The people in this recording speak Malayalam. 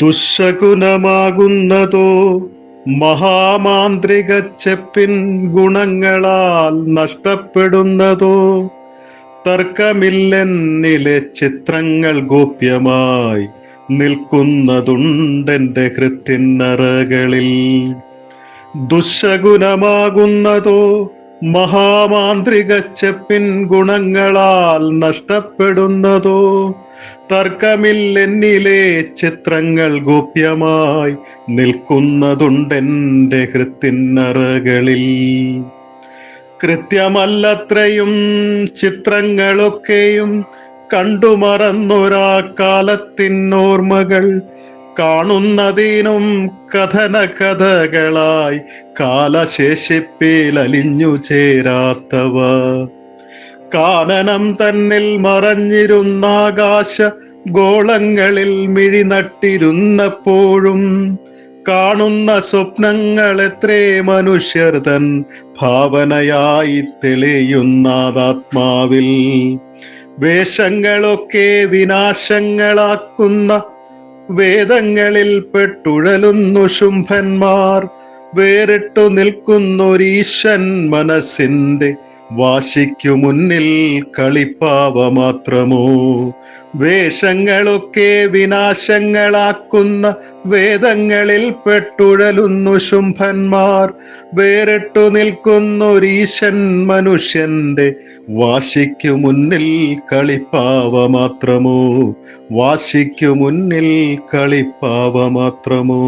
ദുശകുനമാകുന്നതോ മഹാമാന്ത്രിക ചെപ്പിൻ ഗുണങ്ങളാൽ നഷ്ടപ്പെടുന്നതോ തർക്കമില്ലെന്നിലെ ചിത്രങ്ങൾ ഗോപ്യമായി നിൽക്കുന്നതുണ്ടെന്റെ ഹൃത്തിനറകളിൽ ദുശകുനമാകുന്നതോ മഹാമാന്ത്രിക ചെപ്പിൻ ഗുണങ്ങളാൽ നഷ്ടപ്പെടുന്നതോ? തർക്കമില്ലെന്നിലെ ചിത്രങ്ങൾ ഗോപ്യമായി നിൽക്കുന്നതുണ്ടെന്റെ ഹൃത്തിന്നറകളിൽ കൃത്യമല്ലത്രയും ചിത്രങ്ങളൊക്കെയും കണ്ടുമറന്നൊരാ കാലത്തിനോർമ്മകൾ കാണുന്നതിനും കഥന കഥകളായി കാലശേഷിപ്പിൽ അലിഞ്ഞു ചേരാത്തവ. കാനനം തന്നിൽ മറഞ്ഞിരുന്ന ആകാശ ഗോളങ്ങളിൽ മിഴി നട്ടിരുന്നപ്പോഴും കാണുന്ന സ്വപ്നങ്ങൾ എത്രേ മനുഷ്യർ തൻ ഭാവനയായി തെളിയുന്നാതാത്മാവിൽ. വേഷങ്ങളൊക്കെ വിനാശങ്ങളാക്കുന്ന വേദങ്ങളിൽ പെട്ടുഴലുന്നു ശുംഭന്മാർ. വേറിട്ടു നിൽക്കുന്നൊരീശൻ മനസ്സിന്റെ വാശിക്കു മുന്നിൽ കളിപ്പാവ മാത്രമോ വേഷങ്ങളൊക്കെ വിനാശങ്ങളാക്കുന്ന വേദങ്ങളിൽ പെട്ടുഴലുന്നു ശുംഭന്മാർ. വേറിട്ടു നിൽക്കുന്നൊരീശൻ മനുഷ്യന്റെ വാശിക്കു മുന്നിൽ കളിപ്പാവ മാത്രമോ വാശിക്കു മുന്നിൽ കളിപ്പാവ മാത്രമോ